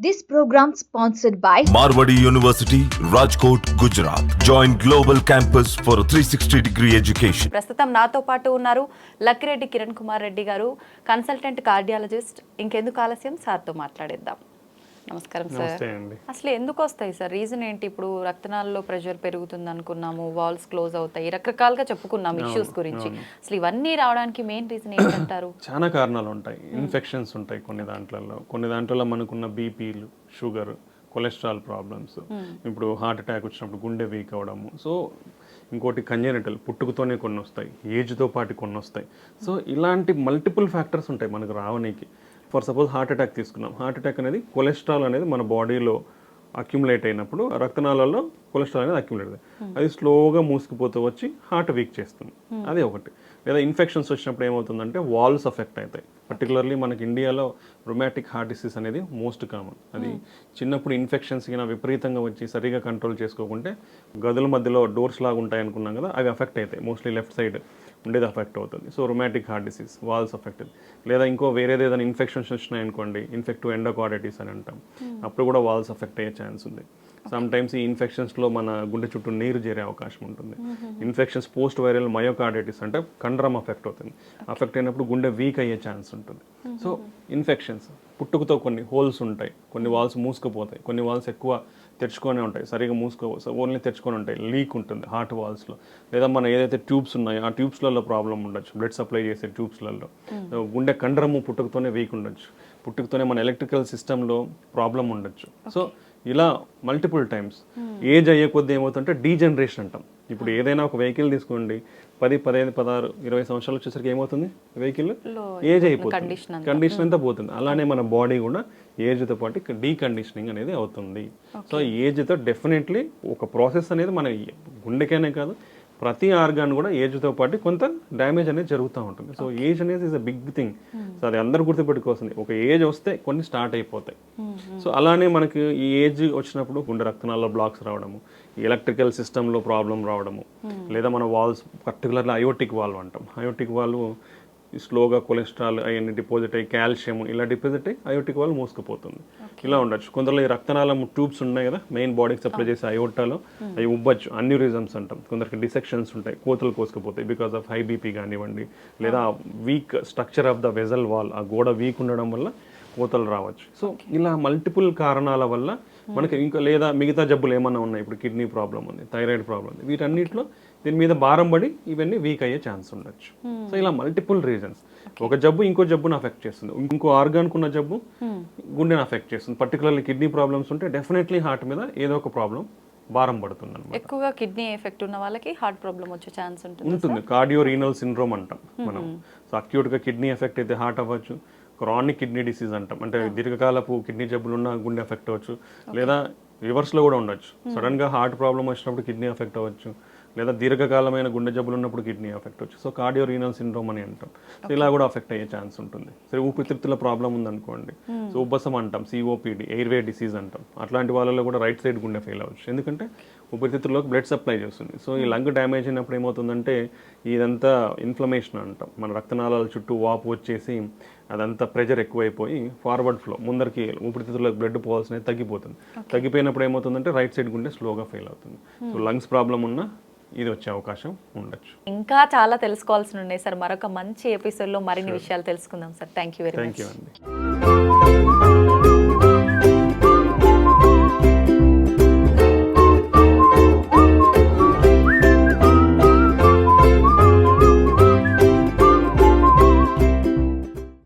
This program sponsored by Marwadi University, Rajkot, Gujarat. Join Global Campus for a 360 degree education. ప్రస్తుతం నాతో పాటు ఉన్నారు లక్కిరెడ్డి కిరణ్ కుమార్ రెడ్డి గారు కన్సల్టెంట్ కార్డియాలజిస్ట్ ఇంకెందుకు ఆలస్యం సార్తో మాట్లాడేద్దాం నమస్కారం సార్ అసలు ఎందుకు వస్తాయి సార్ రీజన్ ఏంటి? ఇప్పుడు రక్తనాళాల్లో ప్రెషర్ పెరుగుతుంది అనుకున్నాము వాల్స్ క్లోజ్ అవుతాయి రకరకాలుగా చెప్పుకున్నాం ఇష్యూస్ గురించి. అసలు ఇవన్నీ రావడానికి మెయిన్ రీజన్ ఏంటంటారు? చాలా కారణాలు ఉంటాయి. ఇన్ఫెక్షన్స్ ఉంటాయి కొన్ని దాంట్లలో. కొన్ని దాంట్లో మనకున్న బీపీలు షుగర్ కొలెస్ట్రాల్ ప్రాబ్లమ్స్ ఇప్పుడు హార్ట్ అటాక్ వచ్చినప్పుడు గుండె వీక్ అవడము. సో ఇంకోటి కంజెనిటల్ పుట్టుకతోనే కొన్ని వస్తాయి. ఏజ్తో పాటు కొన్ని వస్తాయి. సో ఇలాంటి మల్టిపుల్ ఫ్యాక్టర్స్ ఉంటాయి మనకు రావడానికి ఫర్ సపోజ్ హార్ట్ అటాక్ తీసుకున్నాం. హార్ట్ అటాక్ అనేది కొలెస్ట్రాల్ అనేది మన బాడీలో అక్యుములేట్ అయినప్పుడు రక్తనాళాల్లో కొలెస్ట్రాల్ అనేది అక్యుములేట్ అవుతుంది. అది స్లోగా మూసుకుపోతూ వచ్చి హార్ట్ వీక్ చేస్తుంది. అది ఒకటి. లేదా ఇన్ఫెక్షన్స్ వచ్చినప్పుడు ఏమవుతుందంటే వాల్స్ అఫెక్ట్ అవుతాయి. పర్టికులర్లీ మనకి ఇండియాలో రొమాటిక్ హార్ట్ డిసీజ్ అనేది మోస్ట్ కామన్. అది చిన్నప్పుడు ఇన్ఫెక్షన్స్ కింద విపరీతంగా వచ్చి సరిగా కంట్రోల్ చేసుకోకుంటే గదుల మధ్యలో డోర్స్ లాగా ఉంటాయి అనుకున్నాం కదా అవి అఫెక్ట్ అవుతాయి. Mostly left side. ఉండేది అఫెక్ట్ అవుతుంది. So rheumatic heart disease valves affect లేదా ఇంకో వేరేది ఏదైనా ఇన్ఫెక్షన్స్ వచ్చినాయి అనుకోండి ఇన్ఫెక్టివ్ ఎండోకార్డైటిస్ అని అంటాం. అప్పుడు కూడా వాల్స్ అఫెక్ట్ అయ్యే ఛాన్స్ ఉంది. సమ్ టైమ్స్ ఈ ఇన్ఫెక్షన్స్లో మన గుండె చుట్టూ నీరు చేరే అవకాశం ఉంటుంది. ఇన్ఫెక్షన్స్ పోస్ట్ వైరల్ మయోకార్డైటిస్ అంటే కండరం అఫెక్ట్ అవుతుంది. అఫెక్ట్ అయినప్పుడు గుండె వీక్ అయ్యే ఛాన్స్ ఉంటుంది. సో ఇన్ఫెక్షన్స్ పుట్టుకతో కొన్ని హోల్స్ ఉంటాయి. కొన్ని వాల్స్ మూసుకుపోతాయి. కొన్ని వాల్స్ ఎక్కువ తెరుచుకొనే ఉంటాయి. సరిగా మూసుకో ఓన్లీ తెరుచుకొని ఉంటాయి. లీక్ ఉంటుంది హార్ట్ వాల్స్లో. లేదా మన ఏదైతే ట్యూబ్స్ ఉన్నాయో ఆ ట్యూబ్స్లలో ప్రాబ్లం ఉండొచ్చు. బ్లడ్ సప్లై చేసే ట్యూబ్స్లలో. గుండె కండరము పుట్టుకతోనే వీక్ ఉండొచ్చు. పుట్టుకతోనే మన ఎలక్ట్రికల్ సిస్టంలో ప్రాబ్లం ఉండొచ్చు. సో ఇలా మల్టిపుల్ టైమ్స్. ఏజ్ అయ్యే కొద్దీ ఏమవుతుంటే డీజనరేషన్ అంటాం. ఇప్పుడు ఏదైనా ఒక వెహికల్ తీసుకోండి. పది పదిహేను పదహారు ఇరవై సంవత్సరాలు వచ్చేసరికి ఏమవుతుంది? వెహికల్ ఏజ్ అయిపోతుంది. కండిషన్ అంతా. పోతుంది. అలానే మన బాడీ కూడా ఏజ్తో పాటు డీకండిషనింగ్ అనేది అవుతుంది. సో ఏజ్తో డెఫినెట్లీ ఒక ప్రాసెస్ అనేది మన గుండెకైనే కాదు ప్రతి ఆర్గాన్ కూడా ఏజ్తో పాటు కొంత డ్యామేజ్ అనేది జరుగుతూ ఉంటుంది. సో ఏజ్ అనేది is a big thing so అది అందరు గుర్తుపెట్టుకోవాల్సింది. ఒక ఏజ్ వస్తే కొన్ని స్టార్ట్ అయిపోతాయి. సో అలానే మనకి ఈ ఏజ్ వచ్చినప్పుడు గుండె రక్తనాళాల్లో బ్లాక్స్ రావడము ఎలక్ట్రికల్ సిస్టంలో ప్రాబ్లం రావడము లేదా మన వాల్స్ పర్టికులర్లీ అయోటిక్ వాల్వ్ అంటాం. అయోటిక్ వాల్వ్ స్లోగా కొలెస్ట్రాల్ అవన్నీ డిపాజిట్ అయ్యి కాల్షియం ఇలా డిపాజిట్ అయ్యి అయోటిక్ వాళ్ళు మూసుకుపోతుంది. ఇలా ఉండొచ్చు. కొందరు ఈ రక్తనాళం ట్యూబ్స్ ఉన్నాయి కదా మెయిన్ బాడీకి సప్లై చేసే అయోటాలో అవి ఉబ్బచ్చు. అన్ని రీజన్స్ అంటాం. కొందరికి డిసెక్షన్స్ ఉంటాయి కోతలు కోసుకుపోతాయి బికాస్ ఆఫ్ హై బీపీ కానివ్వండి లేదా weak structure of the vessel wall ఆ గోడ వీక్ ఉండడం వల్ల కోతలు రావచ్చు. సో ఇలా మల్టిపుల్ కారణాల వల్ల మనకి ఇంకా లేదా మిగతా జబ్బులు ఏమన్నా ఉన్నాయి? ఇప్పుడు కిడ్నీ ప్రాబ్లం ఉంది థైరాయిడ్ ప్రాబ్లం ఉంది. వీటన్నిటిలో దీని మీద భారం పడి ఇవన్నీ వీక్ అయ్యే ఛాన్స్ ఉండొచ్చు. సో ఇలా మల్టిపుల్ రీజన్స్ ఒక జబ్బు ఇంకో జబ్బును అఫెక్ట్ చేస్తుంది. ఇంకో ఆర్గాన్కు ఉన్న జబ్బు గుండెని అఫెక్ట్ చేస్తుంది. పర్టికులర్లీ కిడ్నీ ప్రాబ్లమ్స్ ఉంటే డెఫినెట్లీ హార్ట్ మీద ఏదో ఒక ప్రాబ్లం భారం పడుతుంది అనమాట ఎక్కువగా కిడ్నీ ఎఫెక్ట్ ఉన్న వాళ్ళకి హార్ట్ ప్రాబ్లం వచ్చే ఛాన్స్ ఉంటుంది ఉంటుంది. కార్డియో రీనల్ సిండ్రోమ్ అంటాం మనం. సో అక్యూట్గా కిడ్నీ ఎఫెక్ట్ అయితే హార్ట్ అవ్వచ్చు. క్రానిక్ కిడ్నీ డిసీజ్ అంటాం. అంటే దీర్ఘకాలపు కిడ్నీ జబ్బులు ఉన్న గుండె ఎఫెక్ట్ అవ్వచ్చు. లేదా రివర్స్లో కూడా ఉండొచ్చు. సడన్గా హార్ట్ ప్రాబ్లం వచ్చినప్పుడు కిడ్నీ ఎఫెక్ట్ అవ్వచ్చు. లేదా దీర్ఘకాలమైన గుండె జబ్బులు ఉన్నప్పుడు కిడ్నీ ఎఫెక్ట్ వచ్చు సో కార్డియో రీనల్ సిండ్రోమ్ అని అంటాం. సో ఇలా కూడా అఫెక్ట్ అయ్యే ఛాన్స్ ఉంటుంది. సరే ఊపిరితిత్తుల ప్రాబ్లం ఉందనుకోండి సో ఉబ్బసం అంటాం సిఓపిడి ఎయిర్వే డిసీజ్ అంటాం. అట్లాంటి వాళ్ళలో కూడా రైట్ సైడ్ గుండె ఫెయిల్ అవ్వచ్చు. ఎందుకంటే ఊపిరితిత్తుల్లోకి బ్లడ్ సప్లై చేస్తుంది. సో ఈ లంగ్ డ్యామేజ్ అయినప్పుడు ఏమవుతుందంటే ఇదంతా ఇన్ఫ్లమేషన్ అంటాం. మన రక్తనాళాల చుట్టూ వాపు వచ్చేసి అదంతా ప్రెషర్ ఎక్కువైపోయి ఫార్వర్డ్ ఫ్లో ముందరికి ఊపిరితిత్తులకు బ్లడ్ పోవాల్సినది తగ్గిపోతుంది. తగ్గిపోయినప్పుడు ఏమవుతుందంటే రైట్ సైడ్ గుండె స్లోగా ఫెయిల్ అవుతుంది. సో లంగ్స్ ప్రాబ్లం ఉన్నా ఇది వచ్చే అవకాశం ఉండొచ్చు. ఇంకా చాలా తెలుసుకోవాల్సి ఉన్నాయి సార్. మరొక మంచి ఎపిసోడ్లో మరిన్ని విషయాలు తెలుసుకుందాం sir. Thank you very thank much you అండి.